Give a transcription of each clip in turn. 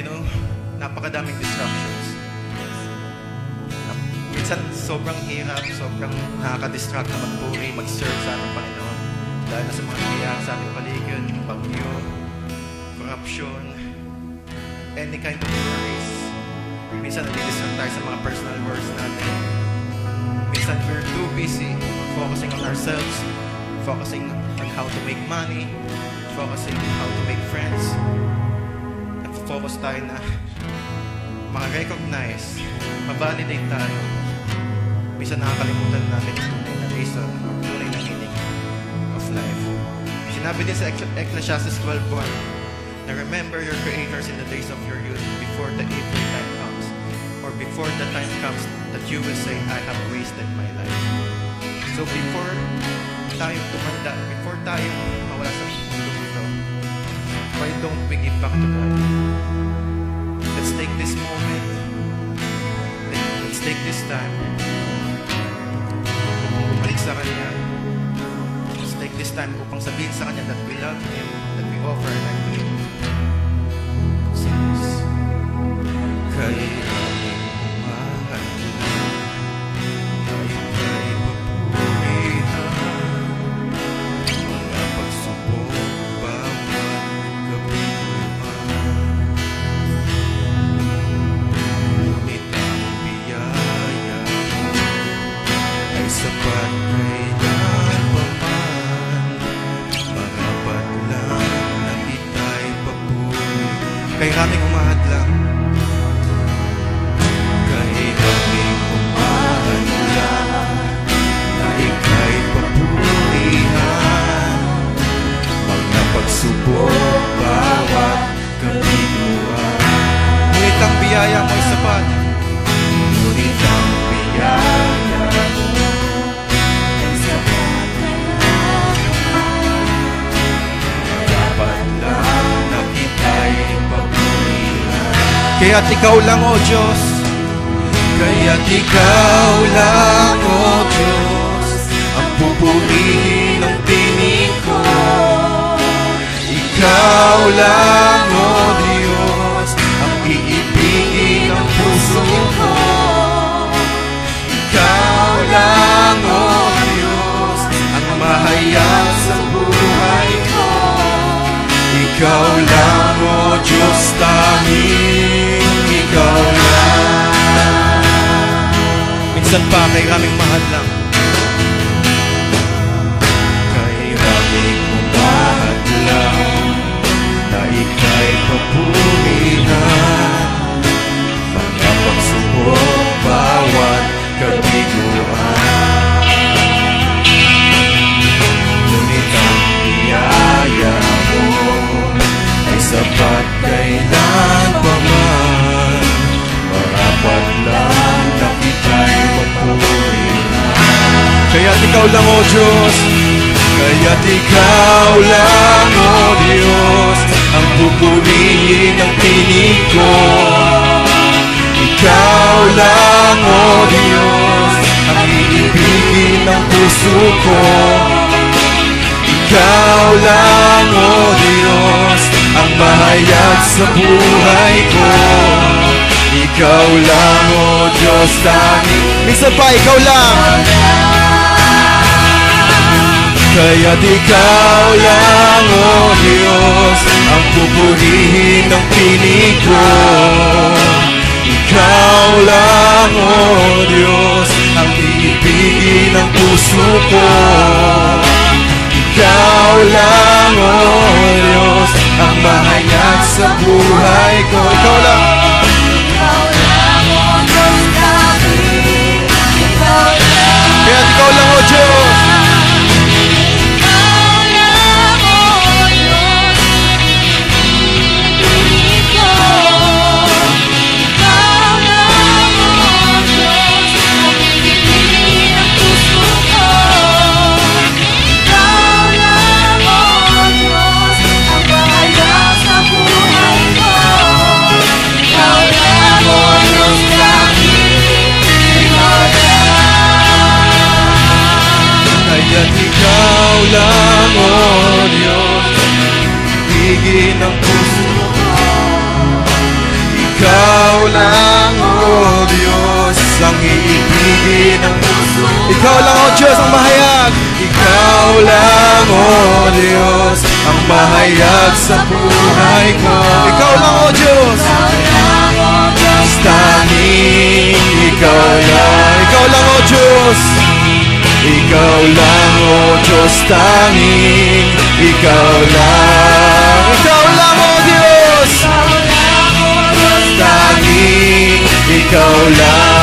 I know, napakadaming distractions. Minsan sobrang hirap, sobrang nakaka-distract na magpuri, mag-serve sa ating Panginoon. Dahil na sa mga nangyayari sa ating paligid, bagyo, corruption, any kind of worries. Minsan nadidistract tayo sa mga personal worries natin. Minsan we're too busy focusing on ourselves, focusing on how to make money, focusing on how to make friends. Nag-focus tayo na maka-recognize, ma-validate tayo. Minsan nakakalimutan natin yung tunay na reason tunay na meaning of life. Sinabi din sa Ecclesi- Ecclesiastes 12.1 na remember your creators in the days of your youth before the evil time comes or before the time comes that you will say, I have wasted my life. So before tayo tumanda, before tayo mawala sa why don't we give back to God? Let's take this moment. Let's take this time. Bumalik sa Kanya. Let's take this time upang sabihin sa Kanya that we love Him, that we offer our life to Him. Sing this. Kay Kay aming umahadlang. Kay aming umahadlang na ika'y papurihan. Mga pagsubok, bawat kabiguan. Ngunit ang biyaya mo ay sapat. Ngunit ang biyaya Kaya't ikaw lang, O Diyos. Kaya't ikaw lang, O Diyos, ang pupurihin ng tinig ko. Ikaw lang, Minsan pa kay raming mahal lang. Ikaw lang, O Diyos, kaya't ikaw lang, O Diyos, ang pupurihin ng tinig ko. Ikaw lang, O Diyos, ang iibigin ng puso ko. Ikaw lang, O Diyos, ang mahayag sa buhay ko. Ikaw lang, O Diyos, tanging. Minsan pa, ikaw lang. Kaya't ikaw lang, O Diyos, ang pupurihin ng pinig ko. Ikaw lang, O Diyos, ang iibigin ng puso ko. Ikaw lang, O Diyos, ang mahayag sa buhay ko. Ikaw lang. din ang puso Ikaw lang, O oh Diyos, ang iibigin ng puso. Ikaw lang, O oh Diyos, ang mahayag. Ikaw lang, O oh Diyos, ang mahayag sa buhay ko. Ikaw lang, O oh Diyos. Tanging ikaw lang Ikaw lang, O oh Diyos. Ikaw lang, O oh Diyos Tanging ikaw lang Tanging Ikaw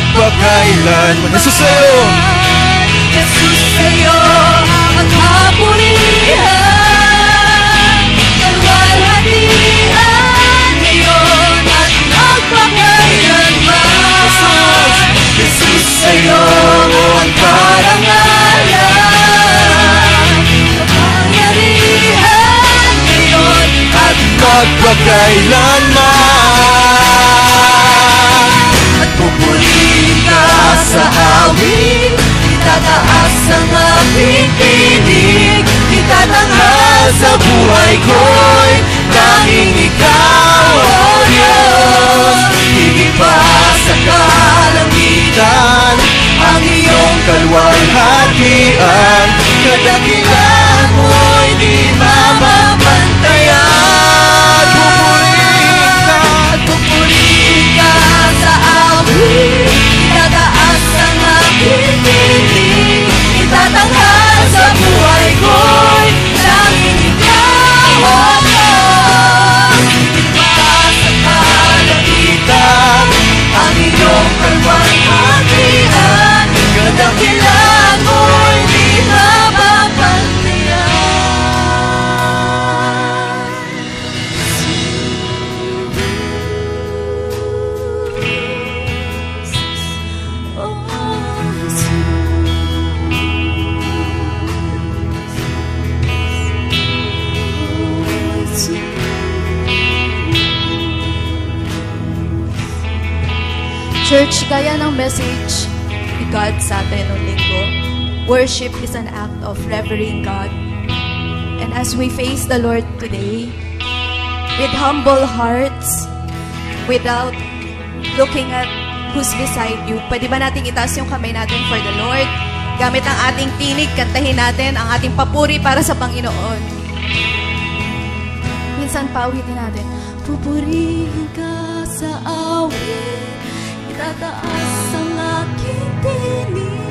at magpakailanman Jesus sa'yo. Jesus sa'yo ang kapurihan. Kalwalhatian ngayon at magpakailanman Jesus sa'yo ang karangalan. Kapangyarihan ngayon at magpakailanman Pupurihin ka sa awit Itataas ang aking tinig Itatanghal sa buhay ko'y tanging ikaw, O Diyos. Pa sa kalangitan Ang iyong kalwalhatian. Kadakilan Church, gaya ng message ni God sa atin noong linggo, worship is an act of revering God. And as we face the Lord today, with humble hearts, without looking at who's beside you, pwede ba nating itaas yung kamay natin for the Lord? Gamit ang ating tinig, kantahin natin ang ating papuri para sa Panginoon. Minsan pauwitin natin, Pupurihin ka sa awit Itataas ang aking tinig